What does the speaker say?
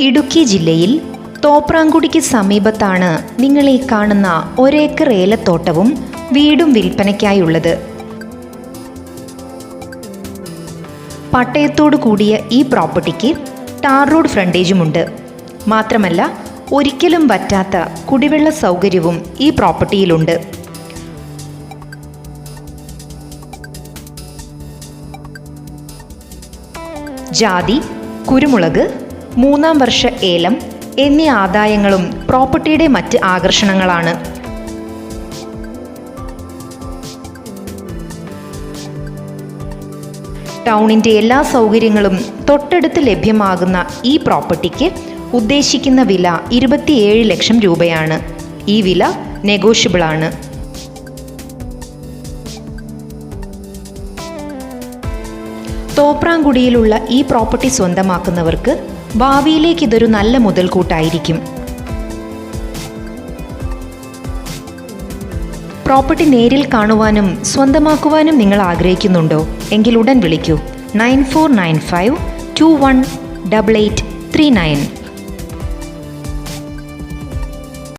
ഇടുക്കി ജില്ലയിൽ തോപ്രാങ്കുടിക്ക് സമീപത്താണ് നിങ്ങൾ ഈ കാണുന്ന ഒരേക്കർ ഏലത്തോട്ടവും വീടും വിൽപ്പനയ്ക്കായുള്ളത്. പട്ടയത്തോടു കൂടിയ ഈ പ്രോപ്പർട്ടിക്ക് ടാർ റോഡ് ഫ്രണ്ടേജുമുണ്ട്. മാത്രമല്ല ഒരിക്കലും പറ്റാത്ത കുടിവെള്ള സൗകര്യവും ഈ പ്രോപ്പർട്ടിയിലുണ്ട്. ജാതി കുരുമുളക് മൂന്നാം വർഷ ഏലം എന്നീ ആദായങ്ങളും പ്രോപ്പർട്ടിയുടെ മറ്റ് ആകർഷണങ്ങളാണ്. ടൗണിന്റെ എല്ലാ സൗകര്യങ്ങളും തൊട്ടടുത്ത് ലഭ്യമാകുന്ന ഈ പ്രോപ്പർട്ടിക്ക് ഉദ്ദേശിക്കുന്ന വില ഇരുപത്തിയേഴ് ലക്ഷം രൂപയാണ്. ഈ വില നെഗോഷ്യബിൾ ആണ് തോപ്രാങ്കുടിയിലുള്ള ഈ പ്രോപ്പർട്ടി സ്വന്തമാക്കുന്നവർക്ക് ഭാവിയിലേക്ക് ഇതൊരു നല്ല മുതൽക്കൂട്ടായിരിക്കും. പ്രോപ്പർട്ടി നേരിൽ കാണുവാനും സ്വന്തമാക്കുവാനും നിങ്ങൾ ആഗ്രഹിക്കുന്നുണ്ടോ? എങ്കിൽ ഉടൻ വിളിക്കൂ. Nine four nine five two one double eight three nine.